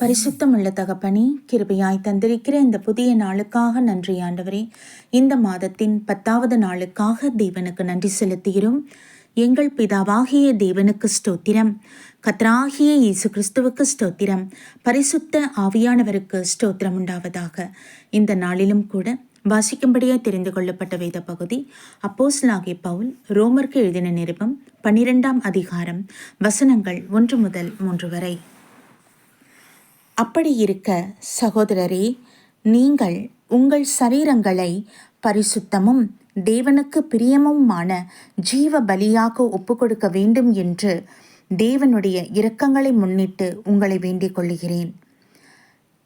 பரிசுத்தமுள்ள தகப்பனே கிருபையாய் தந்திருக்கிற இந்த புதிய நாளுக்காக நன்றி ஆண்டவரே. இந்த மாதத்தின் பத்தாவது நாளுக்காக தேவனுக்கு நன்றி செலுத்துகிறோம். எங்கள் பிதாவாகிய தேவனுக்கு ஸ்தோத்திரம். கத்ராகிய இயேசு கிறிஸ்துவுக்கு ஸ்தோத்திரம். பரிசுத்த ஆவியானவருக்கு ஸ்தோத்திரம் உண்டாவதாக. இந்த நாளிலும் கூட வாசிக்கும்படியாக தெரிந்து கொள்ளப்பட்ட வேத பகுதி அப்போஸ்லாகிய பவுல் ரோமருக்கு எழுதின நிருபம் பன்னிரெண்டாம் அதிகாரம் வசனங்கள் ஒன்று முதல் மூன்று வரை. அப்படி இருக்க சகோதரரே நீங்கள் உங்கள் சரீரங்களை பரிசுத்தமும் தேவனுக்கு பிரியமுமான ஜீவ பலியாக ஒப்புக்கொடுக்க வேண்டும் என்று தேவனுடைய இரக்கங்களை முன்னிட்டு உங்களை வேண்டிக் கொள்கிறேன்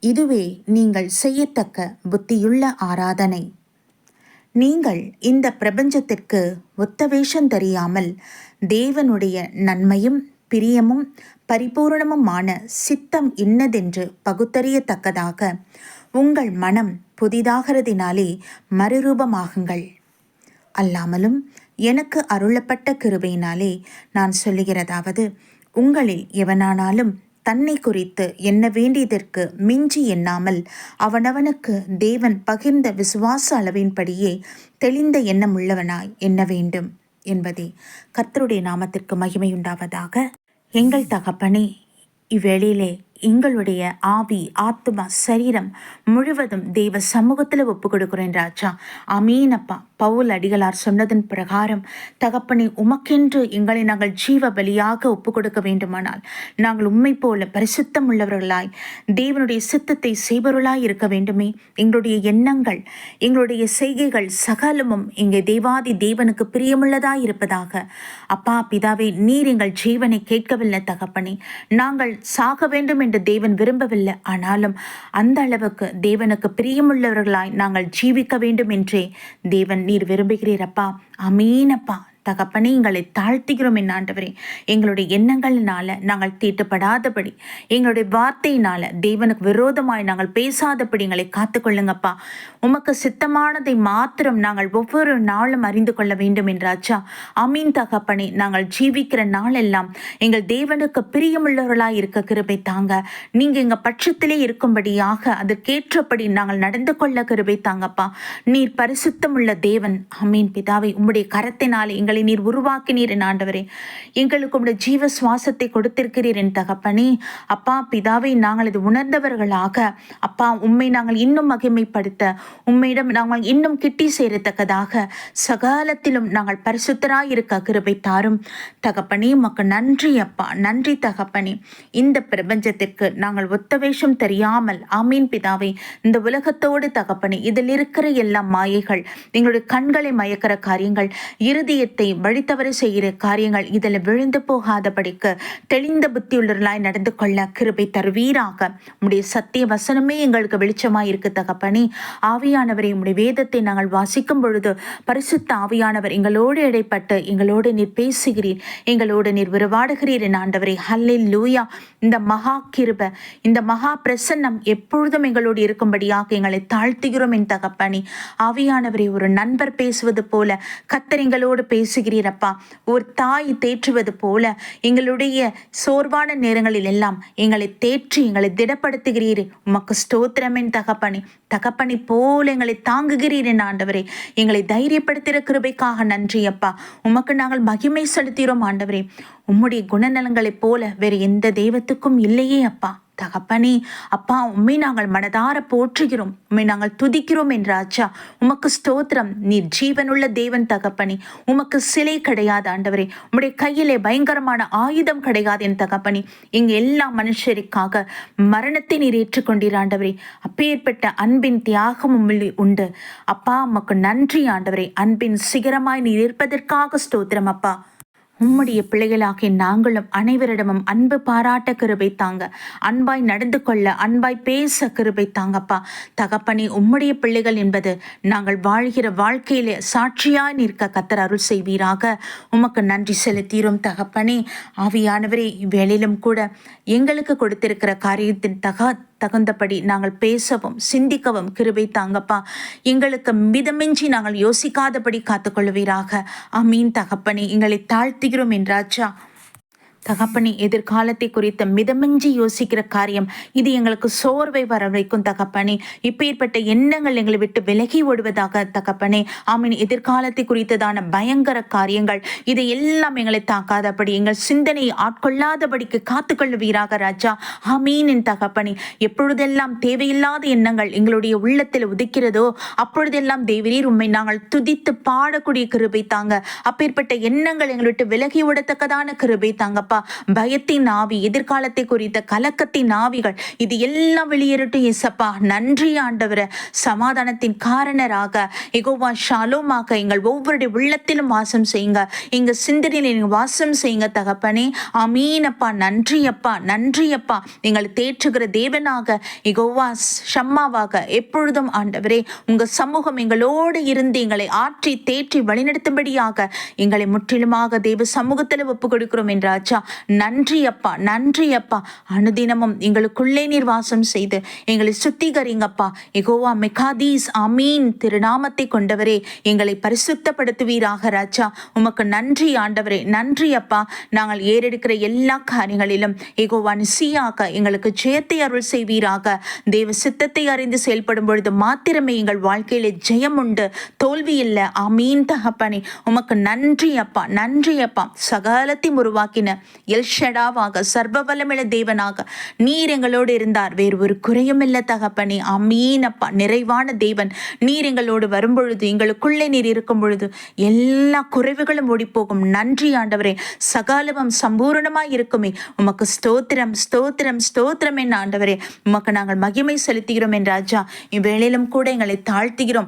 இதுவே நீங்கள் செய்யத்தக்க புத்தியுள்ள ஆராதனை. நீங்கள் இந்த பிரபஞ்சத்திற்கு ஒத்த வேஷம் தெரியாமல் தேவனுடைய நன்மையும் பிரியமும் பரிபூரணமுமான சித்தம் இன்னதென்று பகுத்தறியத்தக்கதாக உங்கள் மனம் புதிதாகிறதினாலே மறுரூபமாகுங்கள். அல்லாமலும் எனக்கு அருளப்பட்ட கிருபையினாலே நான் சொல்லுகிறதாவது உங்களில் எவனானாலும் தன்னை குறித்து எண்ண வேண்டியதற்கு மிஞ்சி எண்ணாமல் அவனவனுக்கு தேவன் பகிர்ந்த விசுவாச அளவின்படியே தெளிந்த எண்ணம் உள்ளவனாய் எண்ண வேண்டும் என்பதே கர்த்தருடைய நாமத்திற்கு மகிமையுண்டாவதாக எங்கள் தகப்பனே இவ்வேளையிலே எங்களுடைய ஆவி ஆத்மா சரீரம் முழுவதும் தெய்வ சமூகத்தில் ஒப்பு கொடுக்குறேன் ராஜா அமீனப்பா பவுல் அடிகளார் சொன்னதன் பிரகாரம் தகப்பனை உமக்கென்று எங்களை நாங்கள் ஜீவ பலியாக ஒப்பு கொடுக்க வேண்டுமானால் நாங்கள் உண்மை போல பரிசுத்தம் உள்ளவர்களாய் தேவனுடைய சித்தத்தை செய்பவர்களாய் இருக்க வேண்டுமே. எங்களுடைய எண்ணங்கள் எங்களுடைய செய்கைகள் சகலமும் இங்கே தேவாதி தேவனுக்கு பிரியமுள்ளதாய் இருப்பதாக. அப்பா பிதாவே நீர் எங்கள் ஜீவனை கேட்கவில்லை தகப்பனே. நாங்கள் சாக வேண்டும் என்று தேவன் விரும்பவில்லை. ஆனாலும் அந்த அளவுக்கு தேவனுக்கு பிரியமுள்ளவர்களாய் நாங்கள் ஜீவிக்க வேண்டும் என்றே தேவன் நீர் விரும்புகிறீரப்பா அமீனப்பா தகப்பனே எங்களை தாழ்த்துகிறோம் என் ஆண்டவரே. எங்களுடைய எண்ணங்களினால நாங்கள் தீட்டுப்படாதபடி எங்களுடைய வார்த்தையினால தேவனுக்கு விரோதமாய் நாங்கள் பேசாதபடி எங்களை காத்துக்கொள்ளுங்கப்பா. உமக்கு சித்தமானதை மாத்திரம் நாங்கள் ஒவ்வொரு நாளும் அறிந்து கொள்ள வேண்டும் என்றாச்சா அமீன் தகப்பனே நாங்கள் ஜீவிக்கிற நாளெல்லாம் எங்கள் தேவனுக்கு பிரியமுள்ளவர்களாய் இருக்க கிருபை தாங்க. நீங்க எங்க பட்சத்திலே இருக்கும்படியாக அதற்கேற்றபடி நாங்கள் நடந்து கொள்ள கிருபை தாங்கப்பா. நீர் பரிசுத்தமுள்ள தேவன் அமீன். பிதாவை உம்முடைய கரத்தினாலே எங்களை நீர் உருவாக்கினீர் என் ஆண்டவரே. எங்களுக்கு உடைய ஜீவ சுவாசத்தை கொடுத்திருக்கிறீர் என் தகப்பனே. அப்பா பிதாவை நாங்கள் இது உணர்ந்தவர்களாக அப்பா உண்மை நாங்கள் இன்னும் மகிமைப்படுத்த உம்மிடம் நாங்கள் இன்னும் கிட்டி சேரத்தக்கதாக சகாலத்திலும் நாங்கள் பரிசுத்தராய் இருக்க கிருபை தாரும். தகப்பனே உமக்கு நன்றி அப்பா நன்றி தகப்பனே. இந்த பிரபஞ்சத்திற்கு நாங்கள் ஒத்த வேஷம் தெரியாமல் ஆமீன் பிதாவை இந்த உலகத்தோடு தகப்பனே இதில் இருக்கிற எல்லா மாயைகள் எங்களுடைய கண்களை மயக்கிற காரியங்கள் இருதயத்தை வழித்தவறு செய்கிற காரியங்கள் இதில் விழுந்து போகாதபடிக்கு தெளிந்த புத்தியுள்ளவர்களாய் நடந்து கொள்ள கிருபை தருவீராக. உடைய சத்திய வசனமே எங்களுக்கு வெளிச்சமாய் இருக்கு தகப்பனே ஆவியானவர் உடைய வேதத்தை நாங்கள் வாசிக்கும் பொழுது பரிசுத்த ஆவியானவர் எங்களோடு இடைப்பட்டு எங்களோடு நீர் பேசுகிறீர் எங்களோடு நீர் விருவாடுகிறீர் என் ஆண்டவரை. ஹல்லில் லூயா இந்த மகா கிருப இந்த மகா பிரசன்னம் எப்பொழுதும் எங்களோடு இருக்கும்படியாக எங்களை தாழ்த்துகிறோம் என் தகப்பனி. ஆவியானவரை ஒரு நண்பர் பேசுவது போல கத்தரிங்களோடு பேச பேசுகிறீரப்பா ஒரு தாய் தேற்றுவது போல எங்களுடைய சோர்வான நேரங்களில் எல்லாம் எங்களை தேற்றி எங்களை திடப்படுத்துகிறீர். உமக்கு ஸ்தோத்திரமின் தகப்பனி. தகப்பனி போ போல எங்களை தாங்குகிறீர் ஆண்டவரே. எங்களை தைரியப்படுத்திற கிருபைக்காக நன்றி அப்பா. உமக்கு நாங்கள் மகிமை செலுத்துகிறோம் ஆண்டவரே. உம்முடைய குணநலங்களைப் போல வேறு எந்த தெய்வத்துக்கும் இல்லையே அப்பா. தகப்பனே அப்பா உண்மை நாங்கள் மனதார போற்றுகிறோம். உண்மை நாங்கள் துதிக்கிறோம் என்றாச்சா உமக்கு ஸ்தோத்திரம். நீர் ஜீவனுள்ள தேவன் தகப்பனி. உமக்கு சிலை கிடையாது ஆண்டவரே. உம்முடைய கையிலே பயங்கரமான ஆயுதம் கிடையாது என் தகப்பனி. இங்க எல்லா மனுஷருக்காக மரணத்தை நீர் ஏற்றுக்கொண்டீர் ஆண்டவரே. அப்பேற்பட்ட அன்பின் தியாகமும் உண்டு. அப்பா உமக்கு நன்றி ஆண்டவரே. அன்பின் சிகரமாய் நீர் இருப்பதற்காக ஸ்தோத்திரம் அப்பா. உம்முடைய பிள்ளைகளாகிய நாங்களும் அனைவரிடமும் அன்பு பாராட்ட கிருபை தாங்க அன்பாய் நடந்து கொள்ள அன்பாய் பேச கிருபை தாங்கப்பா தகப்பனி உம்முடைய பிள்ளைகள் என்பது நாங்கள் வாழ்கிற வாழ்க்கையிலே சாட்சியாய் நிற்க கத்தர் அருள் செய்வீராக. உமக்கு நன்றி செலுத்தீரும் தகப்பனே. ஆவியானவரே வேலையிலும் கூட எங்களுக்கு கொடுத்திருக்கிற காரியத்தின் தக தகுந்தபடி நாங்கள் பேசவும் சிந்திக்கவும் கிருபை தாங்கப்பா. எங்களுக்கு மிதமின்றி நாங்கள் யோசிக்காதபடி காத்துக்கொள்வீராக அமீன் தகப்பனே எங்களை தாழ்த்துகிறோம் என்றாச்சா? தகப்பனே எதிர்காலத்தை குறித்த மிதமிஞ்சி யோசிக்கிற காரியம். இது எங்களுக்கு சோர்வை வர வைக்கும் தகப்பனே. இப்பேற்பட்ட எண்ணங்கள் எங்களை விட்டு விலகி ஓடுவதாக தகப்பனே. ஆமீன். எதிர்காலத்தை குறித்ததான பயங்கர காரியங்கள். இதை எல்லாம் எங்களை தாக்காதபடி எங்கள் சிந்தனையை ஆட்கொள்ளாதபடிக்கு காத்துக்கொள்ளுவீராக ராஜா. ஆமீனின் தகப்பனே. எப்பொழுதெல்லாம் தேவையில்லாத எண்ணங்கள் எங்களுடைய உள்ளத்தில் உதிக்கிறதோ அப்பொழுதெல்லாம் தேவரீர் உண்மை நாங்கள் துதித்து பாடக்கூடிய கிருபை தாங்க. அப்பேற்பட்ட எண்ணங்கள் எங்களை விட்டு விலகி விடத்தக்கதான கிருபை தாங்கப்பா. அப்பா பயத்தின் ஆவி எதிர்காலத்தை குறித்த கலக்கத்தின் ஆவிகள். இது எல்லாம் வெளியேறட்டும் ஏசப்பா நன்றி ஆண்டவர. சமாதானத்தின் காரணராக எகோவா ஷாலோமாக எங்கள் ஒவ்வொருடைய உள்ளத்திலும் வாசம் செய்யுங்க. எங்க சிந்தனையில் நீங்க வாசம் செய்யுங்க தகப்பனே. அமீனப்பா நன்றி அப்பா. நன்றி அப்பா. எங்களை தேற்றுகிற தேவனாக எகோவா ஷம்மாவாக எப்பொழுதும் ஆண்டவரே உங்க சமூகம் எங்களோடு இருந்து எங்களை ஆற்றி தேற்றி வழிநடத்தும்படியாக எங்களை முற்றிலுமாக தேவ சமூகத்தில் ஒப்பு கொடுக்கிறோம் என்றாச்சா நன்றி அப்பா நன்றி அப்பா அனுதினமும் எங்களுக்குள்ளே நீர் வாசம் செய்து எங்களை சுத்திகரிங்கப்பா. எகோவா மெகாதீஸ் அமீன் திருநாமத்தை கொண்டவரே எங்களை பரிசுத்தப்படுத்துவீராக ராஜா. உமக்கு நன்றி ஆண்டவரே நன்றி அப்பா நாங்கள் ஏறெடுக்கிற எல்லா காரியங்களிலும் எகோவா நிசியாக எங்களுக்கு ஜெயத்தை அருள் செய்வீராக. தேவ சித்தத்தை அறிந்து செயல்படும் பொழுது மாத்திரமே எங்கள் வாழ்க்கையில ஜெயம் உண்டு. தோல்வி இல்லை அமீன் தகப்பனே. உமக்கு நன்றி அப்பா நன்றி அப்பா சகலத்தையும் உருவாக்கின எல்ஷடாவாக சர்வபலமிழ தேவனாக நீர் எங்களோடு இருந்தார். வேறு ஒரு குறையும் இல்ல தகப்பனே. அமீனப்பா நிறைவான தேவன் நீர் எங்களோடு வரும்பொழுது எங்களுக்குள்ளே நீர் இருக்கும் பொழுது எல்லா குறைவுகளும் ஓடிப்போகும். நன்றி ஆண்டவரே. சகாலவம் சம்பூரணமாக இருக்குமே. உமக்கு ஸ்தோத்திரம் ஸ்தோத்திரம் ஸ்தோத்திரம் என்ன ஆண்டவரே. உமக்கு நாங்கள் மகிமை செலுத்துகிறோம் என் ராஜா. இவ்வேளையிலும் கூட எங்களை தாழ்த்துகிறோம்.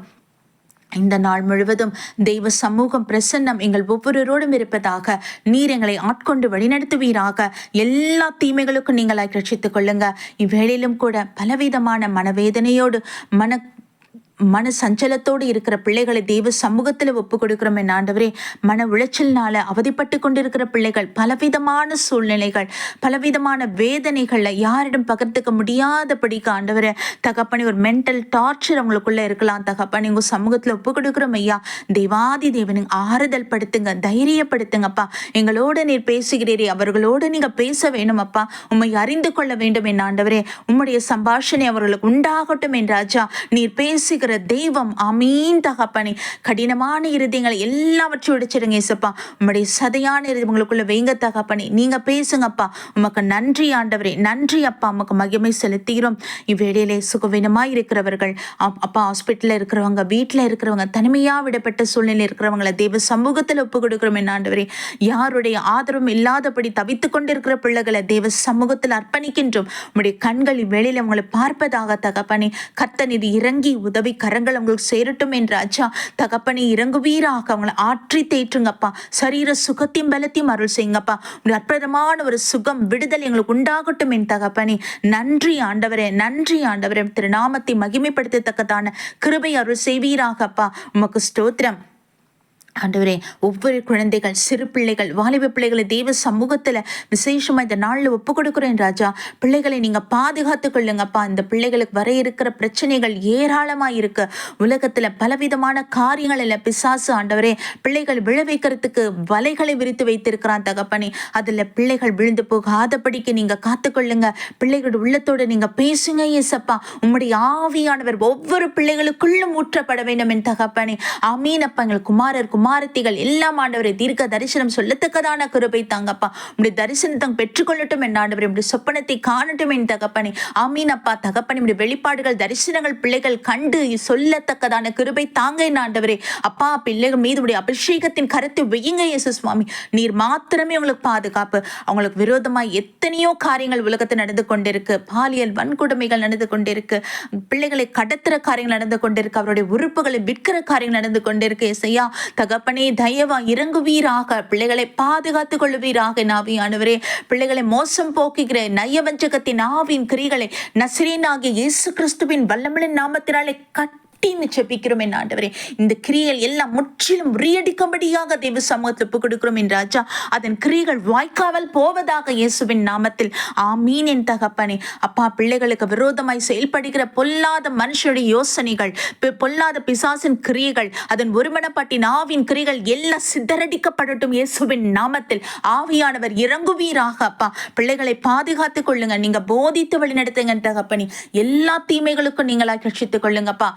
இந்த நாள் முழுவதும் தெய்வ சமூகம் பிரசன்னம் எங்கள் ஒவ்வொருவரோடும் இருப்பதாக நீர் எங்களை ஆட்கொண்டு வழிநடத்துவீராக. எல்லா தீமைகளுக்கும் நீங்களாக ரட்சித்துக் கொள்ளுங்க. இவ்வேளையிலும் கூட பலவிதமான மனவேதனையோடு மன மன சஞ்சலத்தோடு இருக்கிற பிள்ளைகளை தெய்வ சமூகத்தில் ஒப்பு கொடுக்கிறோம் என் ஆண்டவரே. மன உளைச்சல்னால அவதிப்பட்டு கொண்டிருக்கிற பிள்ளைகள் பலவிதமான சூழ்நிலைகள் பலவிதமான வேதனைகளை யாரிடம் பகிர்ந்துக்க முடியாதபடிக்கு ஆண்டவரே தகப்பனி ஒரு மென்டல் டார்ச்சர் அவங்களுக்குள்ள இருக்கலாம். தகப்பனி உங்க சமூகத்தில் ஒப்பு கொடுக்குறோம் ஐயா. தேவாதி தேவனுங்க ஆறுதல் படுத்துங்க தைரியப்படுத்துங்கப்பா. எங்களோட நீர் பேசுகிறீரே அவர்களோடு நீங்க பேச வேணும் அப்பா உண்மை அறிந்து கொள்ள வேண்டும் என் ஆண்டவரே. உம்முடைய சம்பாஷணை அவர்களுக்கு உண்டாகட்டும் என் ராஜா. நீர் பேசுகிற இருக்கிற தெய்வம். அமீன் தகப்பனே. கடினமான இருதயங்களை எல்லாவற்றையும் விடைச்சிடுங்க இசப்பா உங்களுடைய சதையான இருதயங்களுக்குள்ள வைங்க தகப்பனே. நீங்க பேசுங்கப்பா. உமக்கு நன்றி ஆண்டவரே. நன்றி அப்பா. உமக்கு மகிமை செலுத்துகிறோம். இவ்வேளையிலே சுகவீனமாக இருக்கிறவர்கள் அப்பா ஹாஸ்பிட்டலில் இருக்கிறவங்க வீட்டில் இருக்கிறவங்க தனிமையாக விடப்பட்ட சூழ்நிலை இருக்கிறவங்களை தேவ சமூகத்தில் ஒப்பு கொடுக்குறோம் என்ன ஆண்டவரே. யாருடைய ஆதரவும் இல்லாதபடி தவித்து கொண்டிருக்கிற பிள்ளைகளை தேவ சமூகத்தில் அர்ப்பணிக்கின்றோம். உங்களுடைய கண்கள் இவ்வேளையில் உங்களை பார்ப்பதாக தகப்பனே. கர்த்தன் இது இறங்கி உதவி கரங்கள் உங்களுக்கு சேரட்டும் என்று அச்சா தகப்பனை இறங்குவீராக. அவங்களை ஆற்றி தேற்றுங்கப்பா. சரீர சுகத்தையும் பலத்தையும் அருள் செய்யுங்கப்பா. ஒரு அற்புதமான ஒரு சுகம் விடுதல் எங்களுக்கு உண்டாகட்டும் என் தகப்பனே. நன்றி ஆண்டவரே நன்றி ஆண்டவரே. திருநாமத்தை மகிமைப்படுத்தத்தக்கதான கிருபை அருள் செய்வீராகப்பா. உமக்கு ஸ்தோத்திரம். ஆண்டவரே ஒவ்வொரு குழந்தைகள் சிறு பிள்ளைகள் வாலிப பிள்ளைகளை தெய்வ சமூகத்தில் விசேஷமாக இந்த நாளில் ஒப்பு கொடுக்குறேன் ராஜா. பிள்ளைகளை நீங்கள் பாதுகாத்து கொள்ளுங்கப்பா. இந்த பிள்ளைகளுக்கு வர இருக்கிற பிரச்சனைகள் ஏராளமாக இருக்கு. உலகத்தில் பலவிதமான காரியங்களில் பிசாசு ஆண்டவரே பிள்ளைகள் விழ வைக்கிறதுக்கு வலைகளை விரித்து வைத்திருக்கிறான் தகப்பனே. அதில் பிள்ளைகள் விழுந்து போகாதபடிக்கு நீங்கள் காத்துக்கொள்ளுங்க பிள்ளைகளோட உள்ளத்தோடு நீங்கள் பேசுங்க ஏசப்பா உம்முடைய ஆவியானவர் ஒவ்வொரு பிள்ளைகளுக்குள்ளும் ஊற்றப்பட வேண்டும் என் தகப்பனே. அமீனப்பா எங்கள் குமாரர் குமார் குமாரத்திகள் எல்லாம் ஆண்டவரை தீர்க்க தரிசனம் சொல்லத்தக்கதான கிருபை தாங்கப்பா. உடைய தரிசனத்தை பெற்றுக்கொள்ளட்டும் என் ஆண்டவர். இப்படி சொப்பனத்தை காணட்டும் என் தகப்பனே. ஆமீன் அப்பா. தகப்பனே இப்படி வெளிப்பாடுகள் தரிசனங்கள் பிள்ளைகள் கண்டு சொல்லத்தக்கதான கிருபை தாங்க என் ஆண்டவரே. அப்பா பிள்ளைகள் மீது உடைய அபிஷேகத்தின் கருத்தை வெய்யுங்க இயேசு சுவாமி. நீர் மாத்திரமே உங்களுக்கு பாதுகாப்பு. அவங்களுக்கு விரோதமாக எத்தனையோ காரியங்கள் உலகத்தில் நடந்து கொண்டிருக்கு. பாலியல் வன்கொடுமைகள் நடந்து கொண்டிருக்கு. பிள்ளைகளை கடத்துற காரியங்கள் நடந்து கொண்டிருக்கு. அவருடைய உறுப்புகளை விற்கிற காரியங்கள் நடந்து கொண்டிருக்கு. இசையா தக தகப்பனே தயவா இறங்குவீராக. பிள்ளைகளை பாதுகாத்துக் கொள்ளுவீராக நாவியானவரே பிள்ளைகளை மோசம் போக்குகிற நயவஞ்சகத்தின் ஆவின் கிரிகளை நசிரேனாகிய இயேசு கிறிஸ்துவின் வல்லமிழின் நாமத்தினாலே கட் முட்டின்னு செபிக்கிறோம் என் ஆண்டவரே. இந்த கிரியைகள் எல்லாம் முற்றிலும் முறியடிக்கும்படியாக தேவ சமூகத்தில் ஒப்பு கொடுக்கிறோம் என் ராஜா. அதன் கிரியைகள் வாய்க்காமல் போவதாக இயேசுவின் நாமத்தில். ஆமீன் என் தகப்பனே. அப்பா பிள்ளைகளுக்கு விரோதமாய் செயல்படுகிற பொல்லாத மனுஷனுடைய யோசனைகள் பொல்லாத பிசாசின் கிரியைகள் அதன் ஒருமனப்பட்டின் ஆவின் கிரியைகள் எல்லாம் சிதறடிக்கப்படட்டும் இயேசுவின் நாமத்தில். ஆவியானவர் இறங்குவீராக அப்பா. பிள்ளைகளை பாதுகாத்துக் கொள்ளுங்க. நீங்க போதித்து வழிநடத்துங்க தகப்பனி. எல்லா தீமைகளுக்கும் நீங்களா ரட்சித்துக் கொள்ளுங்கப்பா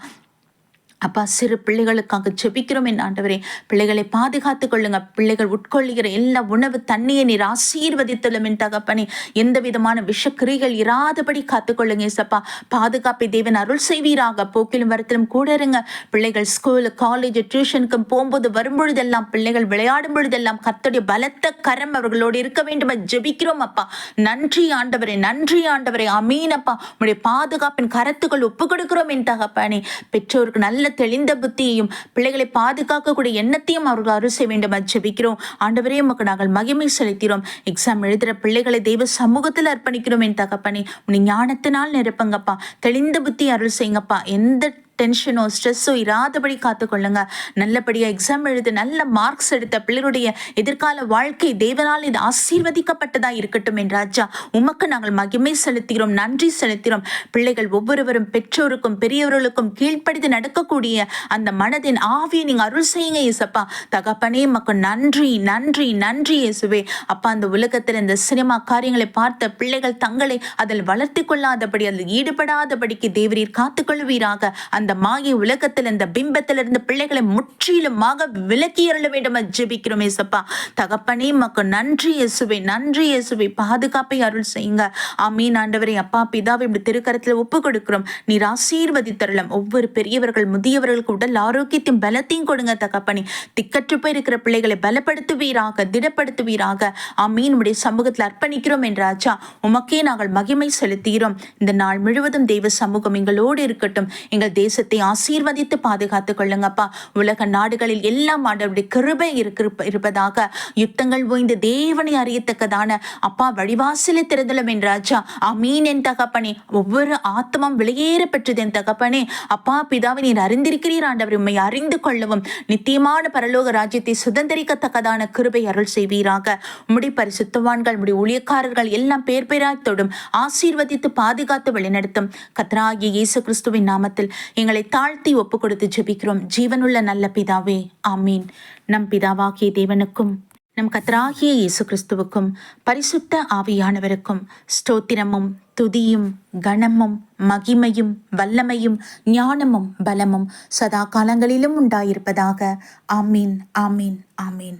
அப்பா சிறு பிள்ளைகளுக்காக ஜெபிக்கிறோம் என் ஆண்டவரே. பிள்ளைகளை பாதுகாத்துக் கொள்ளுங்க பிள்ளைகள் உட்கொள்ளுகிற எல்லா உணவு தண்ணியை நீர் ஆசீர்வதித்துள்ளும் என் தகப்பனே. எந்த விதமான விஷக்கிரிகள் இராதபடி காத்துக்கொள்ளுங்க ஏசப்பா. பாதுகாப்பை தேவன் அருள் செய்வீராக. போக்கிலும் வரத்திலும் கூட இருங்க. பிள்ளைகள் ஸ்கூல் காலேஜ் டியூஷனுக்கு போகும்போது வரும்பொழுதெல்லாம் பிள்ளைகள் விளையாடும் பொழுதெல்லாம் கத்துடைய பலத்த கரம் அவர்களோடு இருக்க வேண்டும்? ஜெபிக்கிறோம் அப்பா. நன்றி ஆண்டவரே நன்றி ஆண்டவரே. அமீனப்பா உடைய பாதுகாப்பின் கரத்துக்குள் ஒப்பு கொடுக்கிறோம் என் தகப்பனே. பெற்றோருக்கு நல்ல தெளிந்த புத்தியையும் பிள்ளைகளை பாதுகாக்கக்கூடிய எண்ணத்தையும் அவர்கள் அருள் செய்ய வேண்டும் என்று ஜெபிக்கிறோம். ஆண்டவரே உமக்கு நாங்கள் மகிமை செலுத்திறோம் எக்ஸாம் எழுதுகிற பிள்ளைகளை தெய்வ சமூகத்தில் அர்ப்பணிக்கிறோம் என் தகப்பனே. உன் ஞானத்தினால் நிரப்புங்கப்பா. தெளிந்த புத்தி அருள் செய்யுங்கப்பா. எந்த டென்ஷனோ ஸ்ட்ரெஸ்ஸோ இராதபடி காத்துக்கொள்ளுங்க. நல்லபடியாக எக்ஸாம் எழுது நல்ல மார்க்ஸ் எடுத்த பிள்ளைகளுடைய எதிர்கால வாழ்க்கை தேவனால் இது ஆசீர்வதிக்கப்பட்டதாக இருக்கட்டும் என் ராஜா. உமக்கு நாங்கள் மகிமை செலுத்துகிறோம் நன்றி செலுத்துகிறோம். பிள்ளைகள் ஒவ்வொருவரும் பெற்றோருக்கும் பெரியவர்களுக்கும் கீழ்ப்படிந்து நடக்கக்கூடிய அந்த மனதின் ஆவியை நீங்கள் அருள் செய்யுங்க இயேசப்பா. தகப்பனே மக்கள் நன்றி நன்றி நன்றி இயேசுவே. அப்பா அந்த உலகத்தில் இந்த சினிமா காரியங்களை பார்த்த பிள்ளைகள் தங்களை அதில் வளர்த்து கொள்ளாதபடி அதில் ஈடுபடாதபடிக்கு தேவரீர் காத்துக்கொள்வீராக அந்த மாயை உலகத்தில் இந்த பிம்பத்திலிருந்து பிள்ளைகளை முற்றிலுமாக விலக்கி அருள வேண்டும் ஜெபிக்கிறோம் ஏசப்பா. தகப்பனே மக்கு நன்றி இயேசுவை நன்றி இயேசுவை. பாதுகாப்பை அருள் செய்யுங்க. ஆமீன். ஆண்டவரை அப்பா பிதாவை இப்படி திருக்கரத்தில் ஒப்பு கொடுக்கிறோம். நீர் ஆசீர்வதித்தரலாம். ஒவ்வொரு பெரியவர்கள் முதியவர்களுக்கு உடல் ஆரோக்கியத்தையும் பலத்தையும் கொடுங்க தகப்பனே. திக்கற்று போய் இருக்கிற பிள்ளைகளை பலப்படுத்துவீராக திடப்படுத்துவீராக. ஆமீன். உடைய சமூகத்தில் அர்ப்பணிக்கிறோம் என்றாச்சா உமக்கே நாங்கள் மகிமை செலுத்துகிறோம். இந்த நாள் முழுவதும் தெய்வ சமூகம் எங்களோடு இருக்கட்டும். எங்கள் தேச தேசத்தை ஆசீர்வதித்து பாதுகாத்துக் கொள்ளுங்கப்பா. உலக நாடுகளில் எல்லாம் ஆண்டவருடைய கிருபை இருப்பதாக யுத்தங்கள் ஓய்ந்து தேவனை அறியத்தக்கதான அப்பா வழிவாசலை திறந்தலும் ராஜா. அமீன் என் தகப்பனே. ஒவ்வொரு ஆத்மம் வெளியேற பெற்றது என் தகப்பனே. அப்பா பிதாவை நீர் அறிந்திருக்கிறீர் ஆண்டவர். உண்மை அறிந்து கொள்ளவும் நித்தியமான பரலோக ராஜ்யத்தை சுதந்திரிக்கத்தக்கதான கிருபை அருள் செய்வீராக. முடி பரிசுத்தவான்கள் முடி ஊழியக்காரர்கள் எல்லாம் பேர் பேராய் தொடும் ஆசீர்வதித்து பாதுகாத்து வழிநடத்தும். கத்ராகிய இயேசு கிறிஸ்துவின் நாமத்தில் எங்களை தாழ்த்தி ஒப்பு கொடுத்து ஜெபிக்கிறோம். ஜீவனுள்ள நல்ல பிதாவே ஆமீன். நம் பிதாவாகிய தேவனுக்கும் நம் கத்தராகிய இயேசு கிறிஸ்துவுக்கும் பரிசுத்த ஆவியானவருக்கும் ஸ்தோத்திரமும் துதியும் கணமும் மகிமையும் வல்லமையும் ஞானமும் பலமும் சதா காலங்களிலும் உண்டாயிருப்பதாக. ஆமீன் ஆமீன் ஆமீன்.